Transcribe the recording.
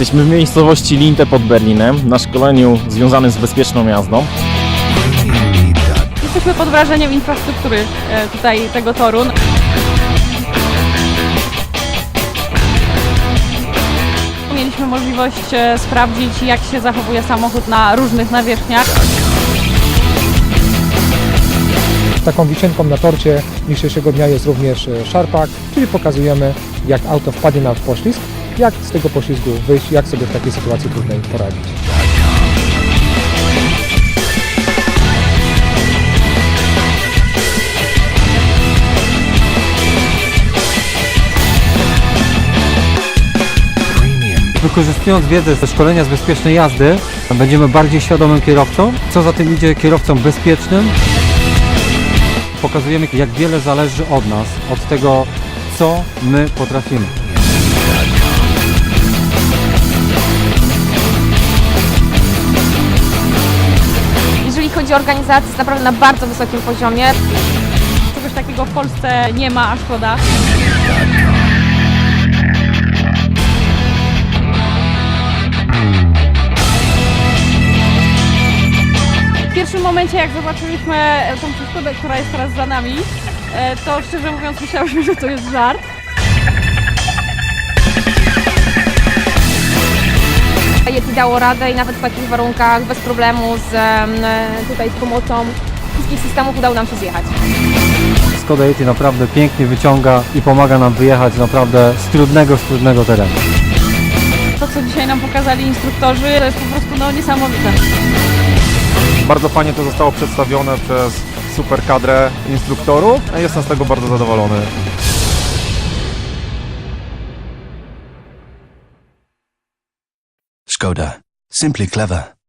Jesteśmy w miejscowości Linte pod Berlinem na szkoleniu związanym z bezpieczną jazdą. Jesteśmy pod wrażeniem infrastruktury e, tutaj tego toru. Mieliśmy możliwość e, sprawdzić, jak się zachowuje samochód na różnych nawierzchniach. Taką wisienką na torcie dzisiejszego dnia jest również e, szarpak, czyli pokazujemy jak auto wpadnie na poślizg, jak z tego poślizgu wyjść, jak sobie w takiej sytuacji trudnej poradzić. Wykorzystując wiedzę ze szkolenia z bezpiecznej jazdy, będziemy bardziej świadomym kierowcą. Co za tym idzie, kierowcą bezpiecznym. Pokazujemy, jak wiele zależy od nas, od tego, co my potrafimy. Chodzi o organizację, jest naprawdę na bardzo wysokim poziomie. Czegoś takiego w Polsce nie ma, a szkoda. W pierwszym momencie, jak zobaczyliśmy tą przeszkodę, która jest teraz za nami, e, to szczerze mówiąc myślałyśmy, że to jest żart. Dało radę i nawet w takich warunkach bez problemu z tutaj z pomocą wszystkich systemów udało nam się zjechać. Skoda Yeti naprawdę pięknie wyciąga i pomaga nam wyjechać naprawdę z trudnego, z trudnego terenu. To, co dzisiaj nam pokazali instruktorzy, to jest po prostu no, niesamowite. Bardzo fajnie to zostało przedstawione przez super kadrę instruktorów. Jestem z tego bardzo zadowolony. Skoda. Simply clever.